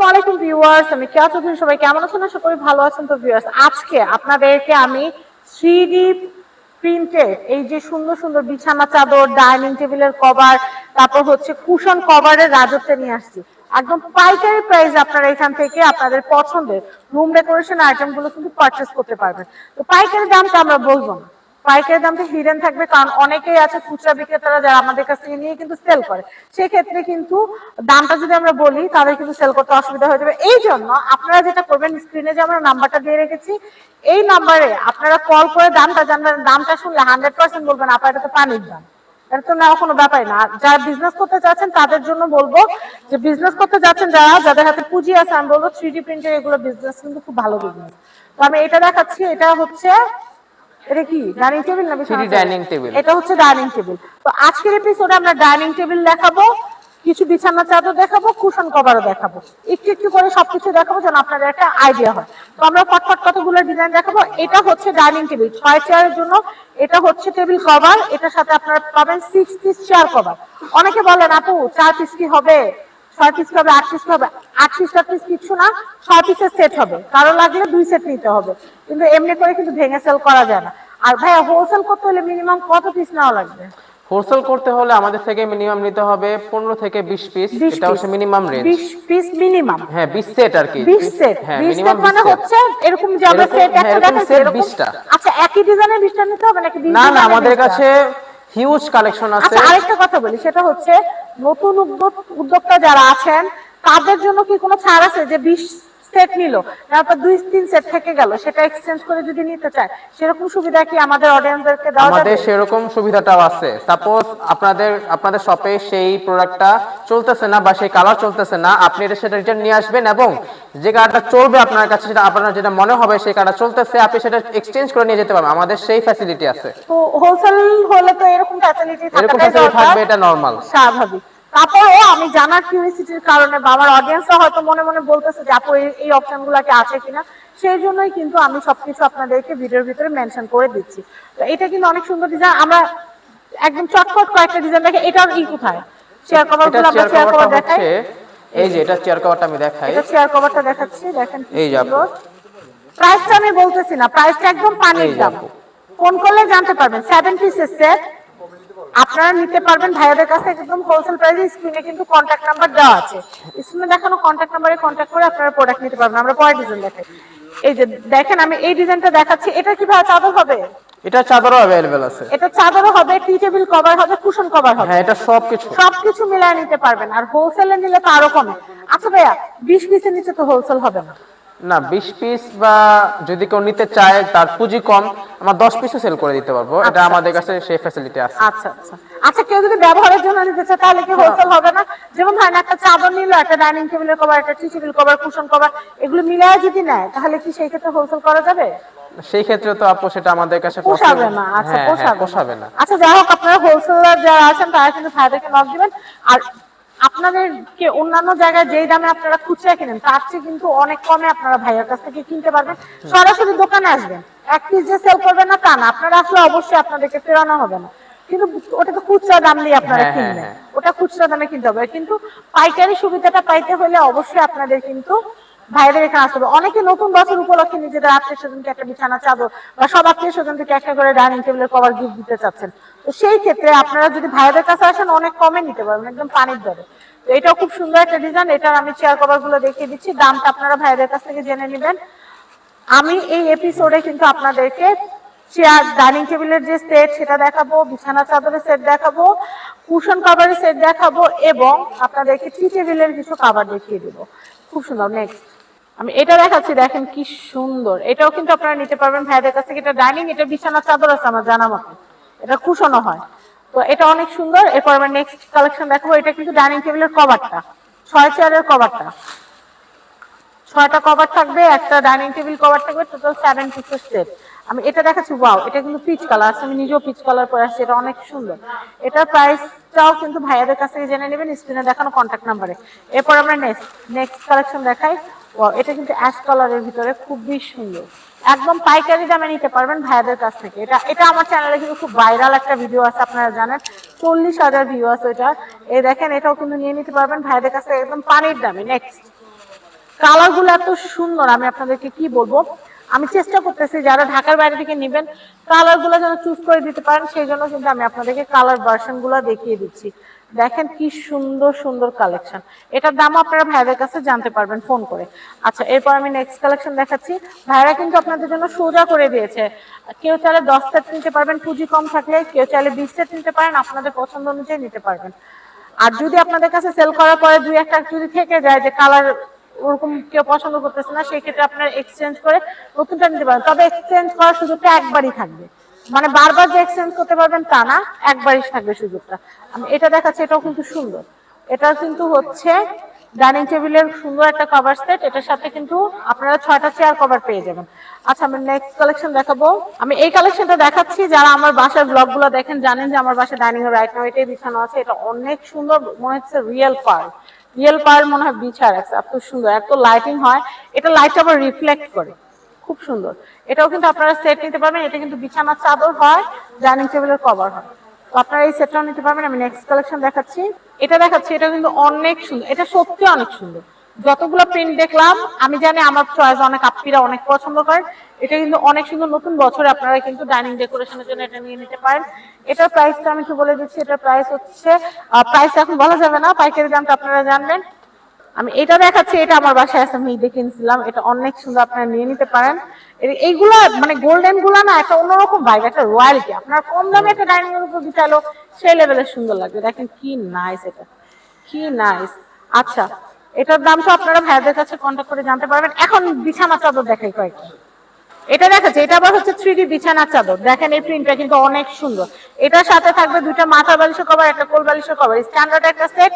আসসালামু আলাইকুম ভিউয়ার্স, আমি কেয়া সবাই কেমন আছেন? আশা করি ভালো আছেন। তো ভিউয়ার্স, আজকে আপনাদেরকে আমি থ্রি প্রিন্টেড এই যে সুন্দর সুন্দর বিছানা চাদর ডাইনিং টেবিলের কভার তারপর হচ্ছে কুশন কভারের রাজত্বে নিয়ে আসছি। একদম পাইকারি প্রাইস আপনারা এখান থেকে আপনাদের পছন্দের রুম ডেকোরেশন আইটেমগুলো কিন্তু পারচেস করতে পারবেন। তো পাইকারি দামটা আমরা বলব না। পাইকারি দামটা হিডেন থাকবে, কারণ অনেকেই আছে খুচরা বিক্রেতারা যারা আমাদের কাছ থেকে নিয়ে কিন্তু সেল করে। সেক্ষেত্রে কিন্তু দামটা যদি আমরা বলি, তাদের কিন্তু সেল করতে অসুবিধা হয়ে যাবে। এই জন্য আপনারা যেটা করবেন স্ক্রিনে যে আমরা নাম্বারটা দিয়ে রেখেছি, এই নাম্বারে আপনারা কল করে দামটা জানবেন। দামটা শুনলে হান্ড্রেড পার্সেন্ট বলবেন আপনার এটা তো পানির দাম। এটা তো নেওয়া কোনো ব্যাপারই না। যারা বিজনেস করতে চাচ্ছেন, তাদের জন্য বলব যে বিজনেস করতে যাচ্ছেন যারা, যাদের হাতে পুঁজি আছে, আমি বলব থ্রি ডি প্রিন্টের এগুলো বিজনেস কিন্তু খুব ভালো বিজনেস তো আমি এটা দেখাচ্ছি, এটা হচ্ছে এটা কি ডাইনিং টেবিল না বিছানা 3D চাদর? dining table। এটা হচ্ছে ডাইনিং টেবিল তো আজকের এপিসোডে আমরা ডাইনিং টেবিল দেখাবো কিছু বিছানা চাদর দেখাবো কুশন কভারও দেখাবো। একটু একটু করে সবকিছু দেখাবো যেন আপনাদের একটা আইডিয়া হয়। তো আমরা ফটফট কতগুলো ডিজাইন দেখাবো এটা হচ্ছে ডাইনিং টেবিল ছয় চেয়ারের জন্য। এটা হচ্ছে টেবিল কভার এটার সাথে আপনারা পাবেন সিক্স পিস চেয়ার কভার অনেকে বলেন আপু চার পিস কি হবে? ছয় পিস হবে আট পিস হবে। আট পিস আট পিস কিছু না ছয় পিসের সেট হবে। কারও লাগলে দুই সেট নিতে হবে। কিন্তু এমনি করে কিন্তু ভেঙে সেল করা যায় না। আর ভাইয়া হোলসেল করতে হলে মিনিমাম কত পিস নেওয়া লাগবে? হোলসেল করতে হলে আমাদের থেকে মিনিমাম নিতে হবে পনেরো থেকে বিশ পিস এটা হচ্ছে মিনিমাম রেঞ্জ বিশ পিস মিনিমাম হ্যাঁ বিশ সেট আর কি। বিশ সেট হ্যাঁ মিনিমাম মানে হচ্ছে এরকম যে আমরা সেট একটা এরকম দেখাচ্ছি 20টা। আচ্ছা একই ডিজাইনের বিশটা নিতে হবে নাকি না না আমাদের কাছে হিউজ কালেকশন আছে। আচ্ছা আরেকটা কথা বলি সেটা হচ্ছে নতুন উদ্যোক্তা যারা আছেন তাদের জন্য কি কোনো ছাড় আছে যে বিশ সেট নিল তারপর দুই তিন সেট থেকে গেল সেটা এক্সচেঞ্জ করে যদি নিতে চায় সেরকম সুবিধা কি আমাদের অডিয়েন্সদেরকে দেওয়া যাবে? আমাদের সেরকম সুবিধাটাও আছে। সাপোজ আপনাদের আপনাদের শপে সেই প্রোডাক্টটা চলতেছে না বা সেই কালার চলতেছে না আপনি এটা সেটা রিটার্ন নিয়ে আসবেন এবং যে কালারটা চলবে আপনার কাছে সেটা আপনার যেটা মনে হবে সেই কালারটা চলতেছে আপনি সেটা এক্সচেঞ্জ করে নিয়ে যেতে পারবেন। আমাদের সেই ফ্যাসিলিটি আছে। তো হোলসেল হলে তো এরকম ফ্যাসিলিটি এরকম ফ্যাসিলিটি থাকবে এটা নর্মাল স্বাভাবিক। তারপরেও আমি জানার কিউরিসিটির কারণে বা আমার অডিয়েন্সরা হয়তো মনে মনে বলতেছে যে আপু এই- আছে কিনা? সেই জন্যই কিন্তু আমি সবকিছু আপনাদেরকে ভিডিওর ভিতরে মেনশন করে দিচ্ছি। তো এটা কিন্তু অনেক সুন্দর ডিজাইন আমরা একদম চটপট কয়েকটা ডিজাইন দেখে এটার ই কোথায়? চেয়ার কভার এটা গুলো আমরা চেয়ার চেয়ার কভার দেখাই। এই যে এটা চেয়ার কভারটা আমি দেখাই। এটা চেয়ার কভারটা দেখাচ্ছি দেখেন এই যে প্রাইসটা আমি বলতেছি না প্রাইসটা একদম পানির দাম। ফোন করলে জানতে পারবেন সেভেন পিসের সেট আপনারা নিতে পারবেন ভাইয়াদের কাছে একদম হোলসেল প্রাইসে স্ক্রিনে কিন্তু কন্ট্যাক্ট নাম্বার দেওয়া আছে। স্ক্রিনে দেখানো কন্ট্যাক্ট নাম্বারে কন্ট্যাক্ট করে আপনারা প্রোডাক্ট নিতে পারবেন। আমরা পরে ডিজাইন দেখাই। এই যে দেখেন আমি এই ডিজাইনটা দেখাচ্ছি। এটা কি ভাই চাদর হবে? এটা চাদরও अवेलेबल আছে। এটা চাদরও হবে টি টেবিল কভার হবে কুশন কভার হবে। হ্যাঁ এটা সবকিছু। সবকিছু মিলায় নিতে পারবেন। আর হোলসেলে নিলে তো আরও কমে। আচ্ছা ভাইয়া বিশ পিসের নিচে তো হোলসেল হবে না। না বিশ পিস বা যদি কেউ নিতে চায় তার পুঁজি কম আমরা দশ পিসও সেল করে দিতে পারব। এটা আচ্ছা, আমাদের কাছে সেই ফ্যাসিলিটি আছে। আচ্ছা আচ্ছা। আচ্ছা কেউ যদি ব্যবহারের জন্য নিতে চায় তাহলে কি হোলসেল হবে না? যেমন ধরেন একটা চাদর নিল একটা ডাইনিং টেবিলের কভার একটা tea table cover cushion cover এগুলো মিলায় যদি নেয় তাহলে কি সেই ক্ষেত্রে হোলসেল করা যাবে? সেই ক্ষেত্রে তো আপু সেটা আমাদের কাছে পোষাবে না। আচ্ছা হ্যাঁ, হ্যাঁ, পোষাবে পোষাবে না। আচ্ছা যাই হোক আপনারা হোলসেলার যারা আছেন তারা কিন্তু ভাইদেরকে নক দিবেন। আর আপনাদেরকে অন্যান্য জায়গায় যেই দামে আপনারা খুচরা কিনেন তার চেয়ে কিন্তু অনেক কমে আপনারা ভাইয়ের কাছ থেকে কিনতে পারবেন। সরাসরি দোকানে আসবেন। এক পিস যে সেল করবেন না তা না আপনারা আসলে অবশ্যই আপনাদেরকে ফেরানো হবে না। কিন্তু ওটা তো খুচরা দাম দিয়ে আপনারা হ্যাঁ, হ্যাঁ, কিনবেন। হ্যাঁ। ওটা খুচরা দামে কিনতে হবে। কিন্তু পাইকারি সুবিধাটা পাইতে হলে অবশ্যই আপনাদের কিন্তু ভাইদের এখানে আসতে হবে। অনেকে নতুন বছর উপলক্ষে নিজেদের আত্মীয় স্বজনকে একটা বিছানা চাদর বা সব আত্মীয় স্বজনকে একটা করে ডাইনিং টেবিলের কভার গিফট দিতে চাচ্ছেন। তো সেই ক্ষেত্রে আপনারা যদি ভাইদের কাছে আসেন, অনেক কমে নিতে পারবেন, একদম পানির দরে। তো এটাও খুব সুন্দর একটা ডিজাইন এটার আমি চেয়ার কভারগুলো দেখিয়ে দিচ্ছি, দামটা আপনারা ভাইদের কাছ থেকে জেনে নেবেন। আমি এই এপিসোডে কিন্তু আপনাদেরকে চেয়ার ডাইনিং টেবিলের যে সেট সেটা দেখাবো, বিছানা চাদরের সেট দেখাবো কুশন কাভারের সেট দেখাবো এবং আপনাদেরকে টি টেবিলের কিছু কাভার দেখিয়ে দিব। খুব সুন্দর। নেক্সট আমি এটা দেখাচ্ছি, দেখেন কি সুন্দর। এটাও কিন্তু আপনারা নিতে পারবেন ভাইদের কাছ থেকে। এটা ডাইনিং এটা বিছানা চাদর আছে, আমার জানা মতো। এটা কুশনও হয়। তো এটা অনেক সুন্দর, এরপর আমরা নেক্সট কালেকশন দেখাবো, এটা কিন্তু ডাইনিং টেবিলের কভারটা ছয় চেয়ারের কভারটা ছয়টা কভার থাকবে, একটা ডাইনিং টেবিল কভার থাকবে টোটাল সেভেন পিসের সেট আমি এটা দেখাচ্ছি ওয়াও এটা কিন্তু পিচ কালার আমি নিজেও পিচ কালার পরে আসছি, এটা অনেক সুন্দর। এটার প্রাইসটাও কিন্তু ভাইয়াদের কাছ থেকে জেনে নেবেন স্ক্রিনে দেখানো কন্ট্যাক্ট নাম্বারে এরপর আমরা নেক্সট নেক্সট কালেকশন দেখাই। ওয়াও এটা কিন্তু অ্যাশ কালারের ভিতরে খুবই সুন্দর। একদম পাইকারি দামে নিতে পারবেন ভাইয়াদের কাছ থেকে। এটা এটা আমার চ্যানেলে কিন্তু খুব ভাইরাল একটা ভিডিও আছে, আপনারা জানেন। চল্লিশ হাজার ভিউ আছে এটা। এই দেখেন, এটাও কিন্তু নিয়ে নিতে পারবেন ভাইয়াদের কাছ থেকে একদম পানির দামে। নেক্সট কালারগুলো এত সুন্দর, আমি আপনাদেরকে কি বলব? আমি চেষ্টা করতেছি যারা ঢাকার বাইরে থেকে নেবেন কালারগুলো যেন চুজ করে দিতে পারেন, সেই জন্য কিন্তু আমি আপনাদেরকে কালার ভার্সনগুলো দেখিয়ে দিচ্ছি। দেখেন কি সুন্দর সুন্দর কালেকশন এটার দাম আপনারা ভাইদের কাছে জানতে পারবেন ফোন করে। আচ্ছা এরপর আমি নেক্সট কালেকশন দেখাচ্ছি। ভাইরা কিন্তু আপনাদের জন্য সোজা করে দিয়েছে। কেউ চাইলে দশ সেট নিতে পারবেন, পুঁজি কম থাকলে। কেউ চাইলে বিশ সেট নিতে পারেন, আপনাদের পছন্দ অনুযায়ী নিতে পারবেন। আর যদি আপনাদের কাছে সেল করার পরে দুই একটা যদি থেকে যায় যে কালার ওরকম কেউ পছন্দ করতেছে না সেই ক্ষেত্রে আপনারা এক্সচেঞ্জ করে নতুনটা নিতে পারেন। তবে এক্সচেঞ্জ করার সুযোগটা একবারই থাকবে। মানে বারবার যে এক্সচেঞ্জ করতে পারবেন তা না, একবারই থাকবে সুযোগটা। আমি এটা দেখাচ্ছি, এটাও কিন্তু সুন্দর। এটা কিন্তু হচ্ছে ডাইনিং টেবিলের সুন্দর একটা কভার সেট এটার সাথে কিন্তু আপনারা ছয়টা চেয়ার কভার পেয়ে যাবেন। আচ্ছা আমি নেক্সট কালেকশন দেখাবো। আমি এই কালেকশনটা দেখাচ্ছি, যারা আমার বাসার ব্লগগুলো দেখেন, জানেন যে আমার বাসায় ডাইনিং এর রাইট নাও এটাই বিছানো আছে। এটা অনেক সুন্দর, মনে হচ্ছে রিয়েল পার রিয়েল পার মনে হয় বিছার রাখছে এত সুন্দর, এত লাইটিং হয়। এটা লাইট আবার রিফ্লেক্ট করে। খুব সুন্দর। এটাও কিন্তু আপনারা সেট নিতে পারবেন। এটা কিন্তু বিছানার চাদর হয় ডাইনিং টেবিলের কভার হয়। তো আপনারা এই সেটটাও নিতে পারবেন। আমি নেক্সট কালেকশন দেখাচ্ছি। এটা দেখাচ্ছি, এটা কিন্তু অনেক সুন্দর। এটা সত্যি অনেক সুন্দর। যতগুলো প্রিন্ট দেখলাম, আমি জানি আমার চয়েস অনেক আপ্পিরা অনেক পছন্দ করেন এটা কিন্তু অনেক সুন্দর নতুন বছরে আপনারা কিন্তু ডাইনিং ডেকোরেশনের জন্য এটা নিয়ে নিতে পারেন। এটার প্রাইসটা আমি একটু বলে দিচ্ছি। এটার প্রাইস হচ্ছে প্রাইস এখন বলা যাবে না। পাইকারি দামটা আপনারা জানবেন। আমি এটা দেখাচ্ছি, এটা আমার বাসায় আছে, আমি দেখে নিছিলাম এটা অনেক সুন্দর, আপনারা নিয়ে নিতে পারেন। এইগুলা মানে গোল্ডেনগুলা না, একটা অন্যরকম ভাইব একটা রয়্যালিটি আপনার কম দামে একটা ডাইনিং এর উপর বিছালো, সেই লেভেলের সুন্দর লাগবে। দেখেন কি নাইস এটা, কি নাইস আচ্ছা এটার দাম তো আপনারা ভাইয়াদের কাছে কন্ট্যাক্ট করে জানতে পারবেন। এখন বিছানা চাদর দেখাই কয়েকটা। এটা দেখাচ্ছে, এটা আবার হচ্ছে থ্রি ডি বিছানার চাদর। দেখেন এই প্রিন্টটা কিন্তু অনেক সুন্দর। এটার সাথে থাকবে দুইটা মাথা বালিশের কভার একটা কোল বালিশের কভার স্ট্যান্ডার্ড একটা সেট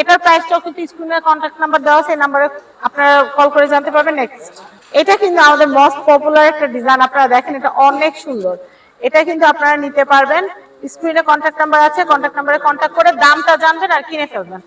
এটার প্রাইসটাও কিন্তু স্ক্রিনে কন্ট্যাক্ট নাম্বার দেওয়া এই নাম্বারে আপনারা কল করে জানতে পারবেন নেক্সট এটা কিন্তু আমাদের মোস্ট পপুলার একটা ডিজাইন আপনারা দেখেন এটা অনেক সুন্দর। এটা কিন্তু আপনারা নিতে পারবেন। স্ক্রিনে কন্ট্যাক্ট নাম্বার আছে কন্ট্যাক্ট নাম্বারে কন্ট্যাক্ট করে দামটা জানবেন আর কিনে ফেলবেন।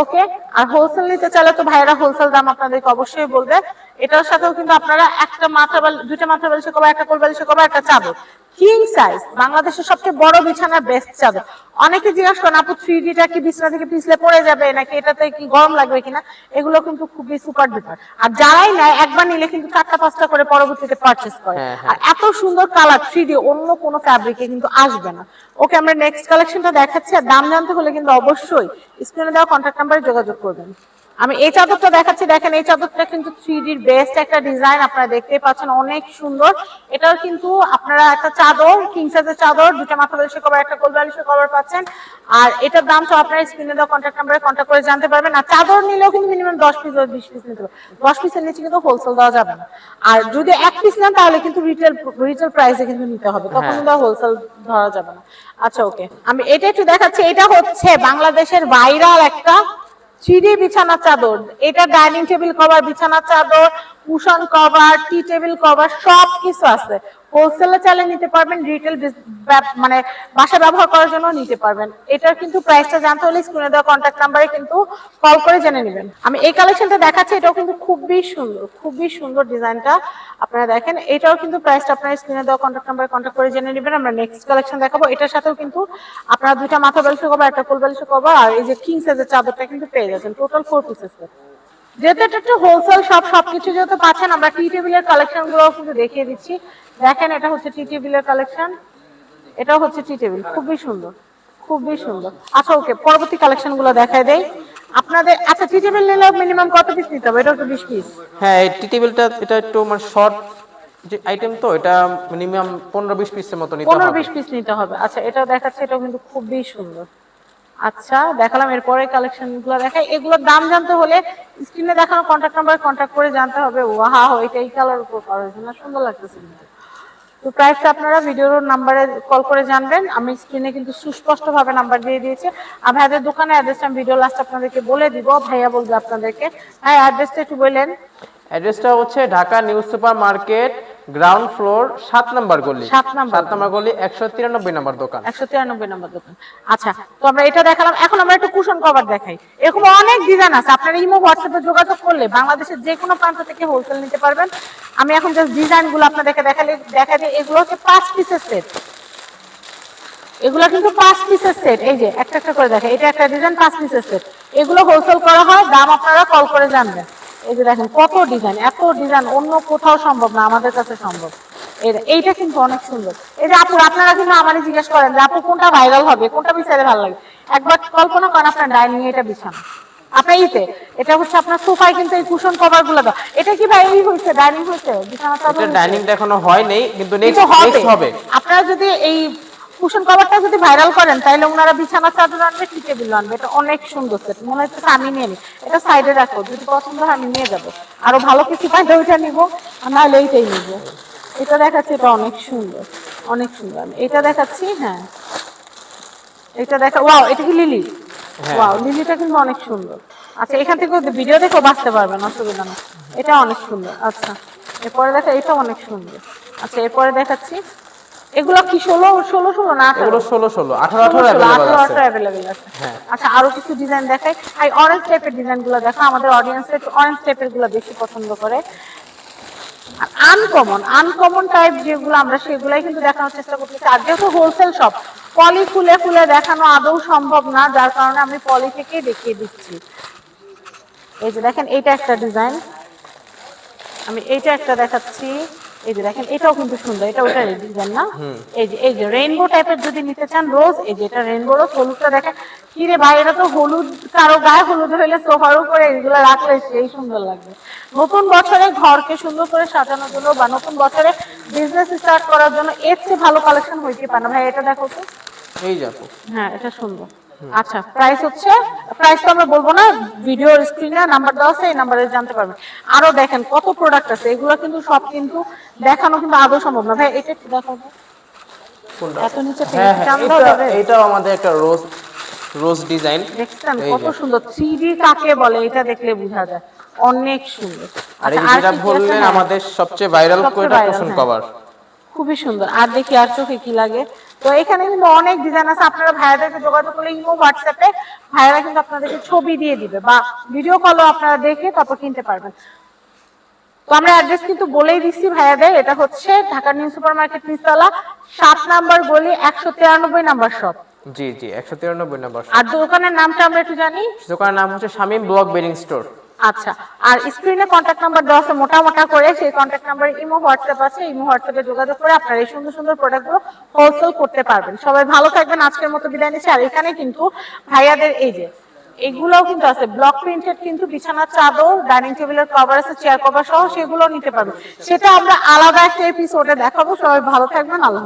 ওকে আর হোলসেল নিতে চাইলে তো ভাইরা হোলসেল দাম আপনাদেরকে অবশ্যই বলবে। এটার সাথেও কিন্তু আপনারা একটা মাথা বাল দুইটা মাথা বালিশের কভার একটা কোল বালিশের কভার একটা চাদর। কিং সাইজ বাংলাদেশের সবচেয়ে বড় বিছানার বেস্ট চাদর। অনেকে জিজ্ঞাসা করেন আপু থ্রি ডিটা কি বিছানা থেকে পিছলে পড়ে যাবে? নাকি এটাতে কি গরম লাগবে কিনা? এগুলো কিন্তু খুবই সুপার ডুপার আর যারাই নেয় একবার নিলে কিন্তু চারটা পাঁচটা করে পরবর্তীতে পারচেস করে। হ্যাঁ, হ্যাঁ। আর এত সুন্দর কালার থ্রি ডি অন্য কোনো ফ্যাব্রিকে কিন্তু আসবে না। ওকে, আমরা নেক্সট কালেকশনটা দেখাচ্ছি, আর দাম জানতে হলে কিন্তু অবশ্যই স্ক্রিনে দেওয়া কন্ট্যাক্ট নাম্বারে যোগাযোগ করবেন। আমি এই চাদরটা দেখাচ্ছি দেখেন এই চাদরটা কিন্তু থ্রি ডির বেস্ট একটা ডিজাইন আপনারা দেখতেই পাচ্ছেন অনেক সুন্দর। এটাও কিন্তু আপনারা একটা চাদর কিং সাইজের চাদর দুটা মাথা বালিশের কভার একটা কোল বালিশের কভার পাচ্ছেন। আর এটার দাম তো আপনারা স্ক্রিনে দেওয়া কন্ট্যাক্ট নাম্বারে কন্ট্যাক্ট করে জানতে পারবেন। আর চাদর নিলেও কিন্তু মিনিমাম দশ পিস বিশ পিস নিতে হবে। দশ পিসের নিচে কিন্তু হোলসেল দেওয়া যাবে না। আর যদি এক পিস নেন তাহলে কিন্তু রিটেল রিটেল প্রাইসে কিন্তু নিতে হবে। তখন। কিন্তু হোলসেল ধরা যাবে না। আচ্ছা ওকে আমি এটা একটু দেখাচ্ছি। এটা হচ্ছে বাংলাদেশের ভাইরাল একটা থ্রি বিছানা চাদর। এটা ডাইনিং টেবিল কভার, বিছানা চাদর, cushion cover, tea table cover সব কিছু আছে। হোলসেলে চালে নিতে পারবেন রিটেল মানে বাসা ব্যবহার করার জন্য নিতে পারবেন। এটার কিন্তু প্রাইসটা জানতে হলে স্ক্রিনে দেওয়া কন্ট্যাক্ট নাম্বারে কিন্তু কল করে জেনে নেবেন। আমি এই কালেকশনটা দেখাচ্ছি, এটাও কিন্তু খুবই সুন্দর খুবই সুন্দর ডিজাইনটা আপনারা দেখেন। এটাও কিন্তু প্রাইসটা আপনারা স্ক্রিনে দেওয়া কন্ট্যাক্ট নাম্বারে কন্ট্যাক্ট করে জেনে নেবেন। আমরা নেক্সট কালেকশন দেখাবো। এটার সাথেও কিন্তু আপনারা দুইটা মাথা বালিশের কভার একটা কোল বালিশের কভার আর এই যে কিং সাইজের চাদরটা কিন্তু পেয়ে যাচ্ছেন। টোটাল ফোর পিসেস যেহেতু এটা একটা হোলসেল সব সবকিছু যেহেতু পাচ্ছেন আমরা টি টেবিলের কালেকশনগুলো কিন্তু দেখিয়ে দিচ্ছি। দেখেন এটা হচ্ছে টি টেবিলের কালেকশন এটা হচ্ছে টি টেবিল খুবই সুন্দর খুবই সুন্দর। আচ্ছা ওকে পরবর্তী কালেকশনগুলো দেখায় দেই। আপনাদের আচ্ছা টি টেবিল নিলে মিনিমাম কত পিস নিতে হবে? এটা তো বিশ পিস হ্যাঁ টি টেবিলটা এটা একটু মানে শর্ট যে আইটেম তো এটা মিনিমাম পনেরো বিশ পিসের মতো নিতে পনেরো হবে বিশ পিস নিতে হবে। আচ্ছা এটা দেখাচ্ছে এটা কিন্তু খুবই সুন্দর। আচ্ছা দেখালাম এরপরে কালেকশনগুলো দেখাই। এগুলোর দাম জানতে হলে স্ক্রিনে দেখানো কন্ট্যাক্ট নাম্বার কন্ট্যাক্ট করে জানতে হবে ওয়াহা এটা এই কালার উপর করা হয়েছে না, সুন্দর লাগতেছে। তো প্রাইসটা আপনারা ভিডিওর নাম্বারে কল করে জানবেন। আমি স্ক্রিনে কিন্তু সুস্পষ্ট ভাবে নাম্বার দিয়ে দিয়েছি। আর ভাইয়াদের দোকানে অ্যাড্রেসটা আমি ভিডিও লাস্ট আপনাদেরকে বলে দিব, ভাইয়া বলবে আপনাদেরকে। হ্যাঁ অ্যাড্রেসটা একটু বললেন। অ্যাড্রেসটা হচ্ছে Dhaka news super market ground floor সাত নাম্বার গলি। সাত নাম্বার সাত নাম্বার গলি একশো তিরানব্বই নাম্বার দোকান। একশো তিরানব্বই নম্বর দোকান। আচ্ছা তো আমরা এটা দেখালাম। এখন আমরা একটু কুশন কভার দেখাই। এরকম অনেক ডিজাইন আছে। আপনারা ইমো হোয়াটসঅ্যাপে যোগাযোগ করলে বাংলাদেশের যে কোনো প্রান্ত থেকে হোলসেল নিতে পারবেন। আমি এখন জাস্ট ডিজাইনগুলো আপনাদেরকে দেখালে দেখা দিই। এগুলো হচ্ছে পাঁচ পিসের সেট এগুলো কিন্তু পাঁচ পিসের সেট এই যে একটা একটা করে দেখে এটা একটা ডিজাইন পাঁচ পিসের সেট এগুলো হোলসেল করা হয়। দাম আপনারা কল করে জানবেন। এই যে দেখেন কত ডিজাইন এত ডিজাইন অন্য কোথাও সম্ভব না আমাদের কাছে সম্ভব। এইটা কিন্তু অনেক সুন্দর। এই যে আপু আপনারা কিন্তু আমারই জিজ্ঞেস করেন যে আপু কোনটা ভাইরাল হবে? কোনটা বিছালে ভালো লাগে? একবার কল্পনা করেন আপনার ডাইনিং এটা বিছানো। আপনার ইতে এটা হচ্ছে আপনার সোফায় কিন্তু এই কুশন কভারগুলো দাও এটা কি ভাই এই হয়েছে? ডাইনিং হয়েছে বিছানা চাদর ডাইনিং এখনও হয় নেই কিন্তু নেক্সট হবে। আপনারা যদি এই কুশন কভারটা যদি ভাইরাল করেন তাহলে ওনারা বিছানা চাদর আনবে টি টেবিল আনবে? এটা অনেক সুন্দর সেট মনে হচ্ছে আমি নিয়ে নিই এটা সাইডে রাখো। যদি পছন্দ হয় আমি নিয়ে যাব। আরও ভালো কিছু পাইলে ওইটা নিবো আর নাহলে এইটাই নিবো। এটা দেখাচ্ছি এটা অনেক সুন্দর। অনেক সুন্দর। আমি এটা দেখাচ্ছি হ্যাঁ। এটা দেখা ওয়াও এটা কি লিলি? হ্যাঁ। ওয়াও লিলিটা কিন্তু অনেক সুন্দর। আচ্ছা এখান থেকে ভিডিও দেখো বাঁচতে পারবেন অসুবিধা না এটা অনেক সুন্দর। আচ্ছা এরপরে দেখা এটা অনেক সুন্দর। আচ্ছা এরপরে দেখাচ্ছি। এগুলো কি ষোলো ষোলো ষোলো না আঠারো? এগুলো ষোলো ষোলো আঠারো ষোলো আঠারো ষোলো, অ্যাভেলেবল আঠারো আছে। আঠারো অ্যাভেলেবেল আছে। হ্যাঁ। আচ্ছা আরও কিছু ডিজাইন দেখাই। এই অরেঞ্জ টাইপের ডিজাইনগুলো দেখো আমাদের অডিয়েন্স একটু অরেঞ্জ টাইপেরগুলো বেশি পছন্দ করে। আনকমন আনকমন টাইপ যেগুলো আমরা সেগুলাই কিন্তু দেখানোর চেষ্টা করতেছি। আর যেহেতু হোলসেল শপ পলি খুলে খুলে দেখানো আদৌ সম্ভব না যার কারণে আমি পলি থেকেই দেখিয়ে দিচ্ছি। এই যে দেখেন এইটা একটা ডিজাইন আমি এইটা একটা দেখাচ্ছি। এই যে দেখেন এটাও কিন্তু সুন্দর এটা ওটার ডিজাইন না? এই যে এই যে রেইনবো টাইপের যদি নিতে চান রোজ এই যে এটা রেইনবো রোজ হলুদটা দেখেন। কি রে ভাই এটা তো হলুদ কারও গায়ে হলুদ হইলে সোফার উপরে এগুলো রাখলে সেই সুন্দর লাগবে। নতুন বছরে ঘরকে সুন্দর করে সাজানোর জন্য বা নতুন বছরে বিজনেস স্টার্ট করার জন্য এর চেয়ে ভালো কালেকশন হইতে পারে না। ভাই এটা দেখো তো। এই যাব হ্যাঁ এটা সুন্দর। আচ্ছা প্রাইস হচ্ছে প্রাইস তো আমরা বলব না ভিডিও স্ক্রিনে নাম্বার দেওয়া আছে এই নাম্বারে জানতে পারবেন আরও দেখেন কত প্রোডাক্ট আছে এগুলো কিন্তু সব কিন্তু দেখানো কিন্তু আদৌ সম্ভব না। ভাই এটা একটু দেখাবো এত নিচে হ্যাঁ হ্যাঁ এটা এটাও আমাদের একটা রোজ রোজ ডিজাইন। দেখছেন কত সুন্দর। কাকে বলে এটা দেখলে বোঝা যায়। অনেক সুন্দর। আর এই আচ্ছা, যেটা? বললেন হ্যাঁ। আমাদের সবচেয়ে ভাইরাল কোয়েটা কুশন। কভার। খুবই সুন্দর। আর দেখি আর চোখে কি লাগে। তো এখানে কিন্তু অনেক ডিজাইন আছে। আপনারা ভাইয়াদেরকে যোগাযোগ করলে ইমো হোয়াটসঅ্যাপে ভাইয়ারা কিন্তু আপনাদেরকে ছবি দিয়ে দিবে বা ভিডিও কলও আপনারা দেখে তারপর কিনতে পারবেন। তো আমরা অ্যাড্রেস কিন্তু বলেই দিচ্ছি ভাইয়াদের এটা হচ্ছে ঢাকা নিউ সুপার মার্কেট নিচতলা সাত নাম্বার গলি একশো তিরানব্বই নাম্বার শপ। জি জি একশো তিরানব্বই নাম্বার আর দোকানের নামটা আমরা একটু জানি? দোকানের নাম হচ্ছে শামীম ব্লক বেডিং স্টোর। আচ্ছা আর স্ক্রিনে কন্ট্যাক্ট নাম্বার দেওয়া আছে মোটা মোটা করে সেই কন্ট্যাক্ট নাম্বার ইমো হোয়াটসঅ্যাপ আছে ইমো হোয়াটসঅ্যাপে যোগাযোগ করে আপনারা এই সুন্দর সুন্দর প্রোডাক্টগুলো হোলসেল করতে পারবেন। সবাই ভালো থাকবেন আজকের মতো বিদায় নিচ্ছি। আর এখানে কিন্তু ভাইয়াদের এই যে এগুলোও কিন্তু আছে। ব্লক প্রিন্টেড কিন্তু বিছানার চাদর ডাইনিং টেবিলের কভার আছে চেয়ার কভার সহ সেগুলো নিতে পারবেন সেটা আমরা আলাদা একটা এপিসোডে দেখাবো। সবাই ভালো থাকবেন, আল্লাহ